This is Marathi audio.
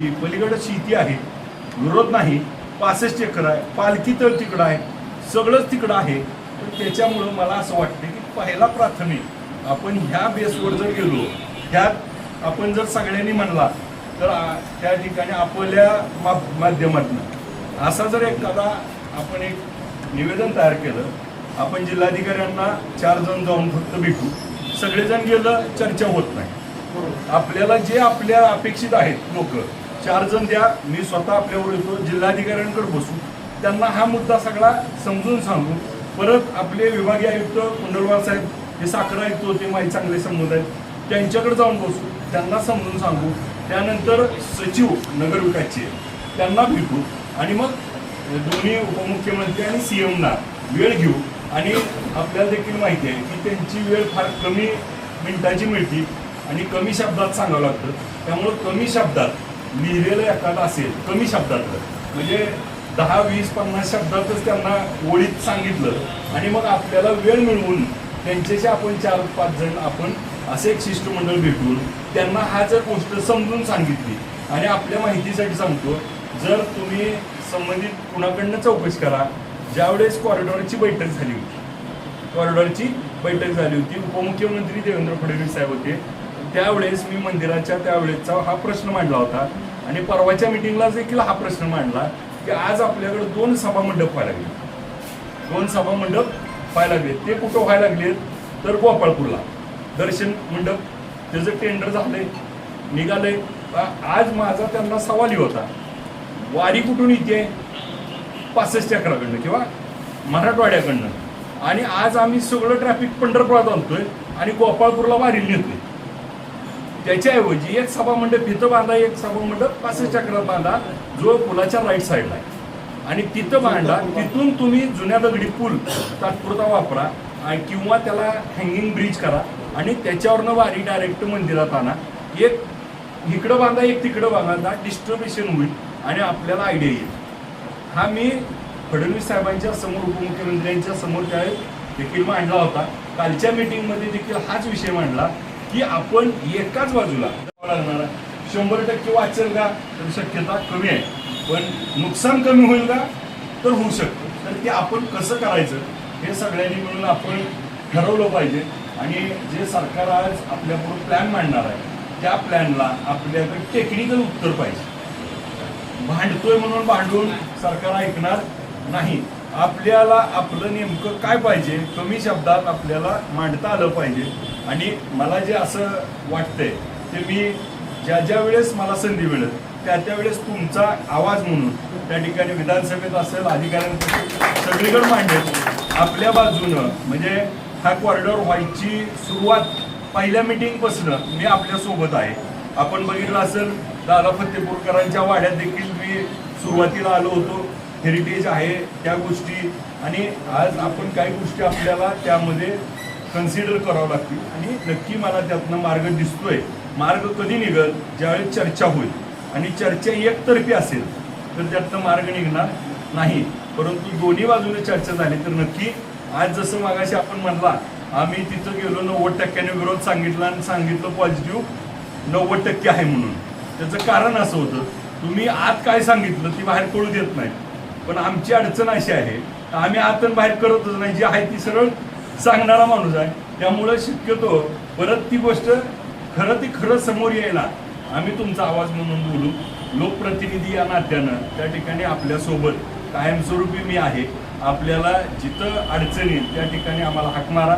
ही पलीकडं शेती आहे विरोध नाही पासष्ट एकर आहे पालखी तर तिकडं आहे सगळंच तिकडं आहे. तर त्याच्यामुळं मला असं वाटतं की पहिला प्राथमिक आपण ह्या बेसवर जर गेलो ह्यात आपण जर सगळ्यांनी म्हणला तर त्या ठिकाणी आपल्या मा माध्यमातून असा जर एखादा आपण एक निवेदन तयार केलं आपण जिल्हाधिकाऱ्यांना चार जण जाऊन फक्त भेटू सगळेजण गेलं चर्चा होत नाही. आपल्याला जे आपल्या अपेक्षित आहेत लोक चार जण द्या मी स्वतः आपल्यावर येतो जिल्हाधिकाऱ्यांकडे बसू. त्यांना हा मुद्दा सगळा समजून सांगू. परत आपले विभागीय आयुक्त कुंडलवार साहेब हे साखर आयुक्त होते माझे चांगले संबंध आहेत त्यांच्याकडे जाऊन बसू. त्यांना समजून सांगू. त्यानंतर सचिव नगरविकासचे त्यांना भेटू. आणि मग दोन्ही उपमुख्यमंत्री आणि सी एमना वेळ घेऊ. आणि आपल्याला देखील माहिती आहे की त्यांची वेळ फार कमी मिनिटाची मिळते. आणि कमी शब्दात सांगावं लागतं. त्यामुळं कमी शब्दात लिहिलेलं एखादं असेल कमी शब्दातलं. म्हणजे दहा वीस पन्नास शब्दातच त्यांना ओळीत सांगितलं. आणि मग आपल्याला वेळ मिळवून त्यांच्याशी आपण चार पाच जण आपण असे एक शिष्टमंडळ भेटून त्यांना हा जर गोष्ट समजून सांगितली. आणि आपल्या माहितीसाठी सांगतो जर तुम्ही संबंधित कुणाकडनं चौकशी करा ज्यावेळेस कॉरिडॉरची बैठक झाली होती. कॉरिडॉरची बैठक झाली होती. उपमुख्यमंत्री देवेंद्र फडणवीस साहेब होते. त्यावेळेस मी मंदिराच्या त्यावेळेसचा हा प्रश्न मांडला होता. आणि परवाच्या मिटिंगला देखील हा प्रश्न मांडला की आज आपल्याकडे दोन सभा मंडप व्हायला लागले. दोन सभा मंडप व्हायला लागले. ते कुठं व्हायला लागले? तर गोपाळपूरला. दर्शन मंडप. त्याचं टेंडर झालंय. निघालंय. आज माझा त्यांना सवाल होता. वारी कुठून येते? पासष्ट अकराकडनं किंवा मराठवाड्याकडनं. आणि आज आम्ही सगळं ट्रॅफिक पंढरपुरात आणतोय आणि गोपाळपूरला वारी नेतोय. त्याच्याऐवजी एक सभा मंडप इथं बांधा एक सभा मंडप पासष्ट चक्र बांधा जो पुलाच्या राईट साईडला आहे. आणि तिथं बांधा तिथून तुम्ही जुन्या दगडी पूल तात्पुरता वापरा आणि किंवा त्याला हँगिंग ब्रिज करा आणि त्याच्यावरनं वारी डायरेक्ट मंदिरात आणा. एक इकडं बांधा एक तिकडं बांधा डिस्ट्रीब्युशन होईल आणि आपल्याला आयडिया येईल. हा मी फडणवीस साहेबांच्या समोर उपमुख्यमंत्र्यांच्या समोर त्यावेळेस देखील मांडला होता. कालच्या मीटिंगमध्ये देखील हाच विषय मांडला. की आपण एकाच बाजूला लागणार. आहे. शंभर टक्के वाचेल का? तर शक्यता कमी आहे. पण नुकसान कमी होईल का? तर होऊ शकतं. तर ते आपण कसं करायचं हे सगळ्यांनी मिळून आपण ठरवलं पाहिजे. आणि जे सरकार आज आपल्यापुढे प्लॅन मांडणार आहे त्या प्लॅनला आपल्याकडे टेक्निकल उत्तर पाहिजे. भांडतोय म्हणून भांडून सरकार ऐकणार नाही. आपल्याला आपलं नेमकं काय पाहिजे? कमी शब्दात आपल्याला मांडता आलं पाहिजे. आणि मला जे असं वाटतंय ते मी ज्या ज्या वेळेस मला संधी मिळेल त्या त्यावेळेस तुमचा आवाज म्हणून त्या ठिकाणी विधानसभेत असेल अधिकाऱ्यांकडे सगळीकडे मांडेल. आपल्या बाजूनं म्हणजे हा कॉरिडॉर व्हायची सुरुवात पहिल्या मिटिंगपासून मी आपल्यासोबत आहे. आपण बघितलं असेल दादा फतेपूरकरांच्या वाड्यात देखील मी सुरुवातीला आलो होतो. हेरिटेज आहे त्या गोष्टी. आणि आज आपण काही गोष्टी आपल्याला त्यामध्ये कन्सिडर करावं लागतील. आणि नक्की मला त्यातनं मार्ग दिसतोय. मार्ग कधी निघल? ज्यावेळेस चर्चा होईल. आणि चर्चा एकतर्फी असेल तर त्यातनं मार्ग निघणार नाही. परंतु दोन्ही बाजूने चर्चा झाली तर नक्की आज जसं मागाशी आपण म्हणला आम्ही तिथं गेलो नव्वद टक्क्याने विरोध सांगितला आणि सांगितलं पॉझिटिव्ह नव्वद टक्के आहे म्हणून. त्याचं कारण असं होतं तुम्ही आत काय सांगितलं ती बाहेर पडू देत नाही पण आमची अडचण अशी आहे आम्ही आतन बाहेर करतच नाही. जी आहे ती सरळ सांगणारा माणूस आहे. त्यामुळं शक्यतो परत ती गोष्ट खरं ती खरं समोर यायला आम्ही तुमचा आवाज म्हणून बोलू. लोकप्रतिनिधी या नात्यानं त्या ठिकाणी आपल्यासोबत कायमस्वरूपी मी आहे. आपल्याला जिथं अडचण येईल त्या ठिकाणी आम्हाला हाक मारा.